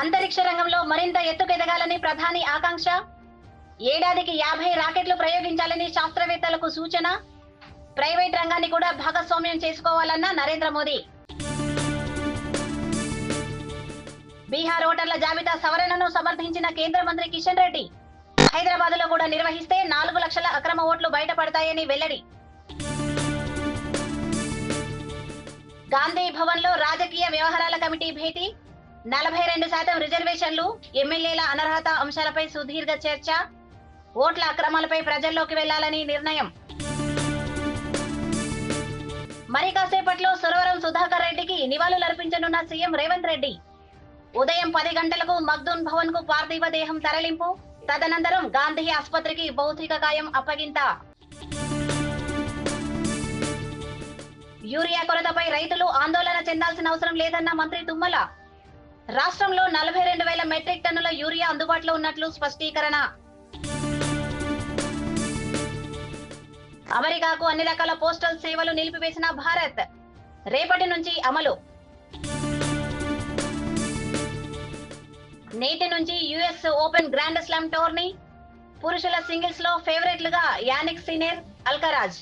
అంతరిక్ష రంగంలో మరింత ఎత్తుకెదగాలని ప్రధాని ఆకాంక్ష. ఏడాదికి యాభై రాకెట్లు ప్రయోగించాలని శాస్త్రవేత్తలకు సూచన. ప్రైవేట్ రంగాన్ని కూడా భాగస్వామ్యం చేసుకోవాలన్న నరేంద్ర మోదీ. బీహార్ ఓటర్ల జాబితా సవరణను సమర్థించిన కేంద్ర మంత్రి కిషన్ రెడ్డి. హైదరాబాద్లో కూడా నిర్వహిస్తే నాలుగు లక్షల అక్రమ ఓట్లు బయటపడతాయని వెల్లడి. గాంధీ భవన్లో రాజకీయ వ్యవహారాల కమిటీ భేటీ. నలభై రెండు శాతం రిజర్వేషన్లు ఎమ్మెల్యేల అనర్హత అంశాలపై సుదీర్ఘ చర్చ. ఓట్ల అక్రమాలపై ప్రజల్లోకి వెళ్ళాలని నిర్ణయం. మరి కాసేపట్లో సురవరం సుధాకర్ రెడ్డికి నివాళులర్పించనున్న సీఎం రేవంత్ రెడ్డి. ఉదయం పది గంటలకు మగ్దూన్ భవన్కు పార్థివ దేహం తరలింపు తదనంతరం గాంధీ ఆసుపత్రికి భౌతిక గాయం అప్పగింత. యూరియా కొరతపై రైతులు ఆందోళన చెందాల్సిన అవసరం లేదన్న మంత్రి తుమ్మల. రాష్ట్రంలో నలభై రెండు వేల మెట్రిక్ టన్నుల యూరియా అందుబాటులో ఉన్నట్లు స్పష్టీకరణ. అమెరికాకు అన్ని రకాల పోస్టల్ సేవలు నిలిపివేసిన భారత్. రేపటి నుంచి అమలు. నేటి నుంచి US open grand slam tourney. పురుషుల సింగిల్స్లో ఫేవరెట్లుగా యానిక్ సీనియర్ అల్కరాజ్.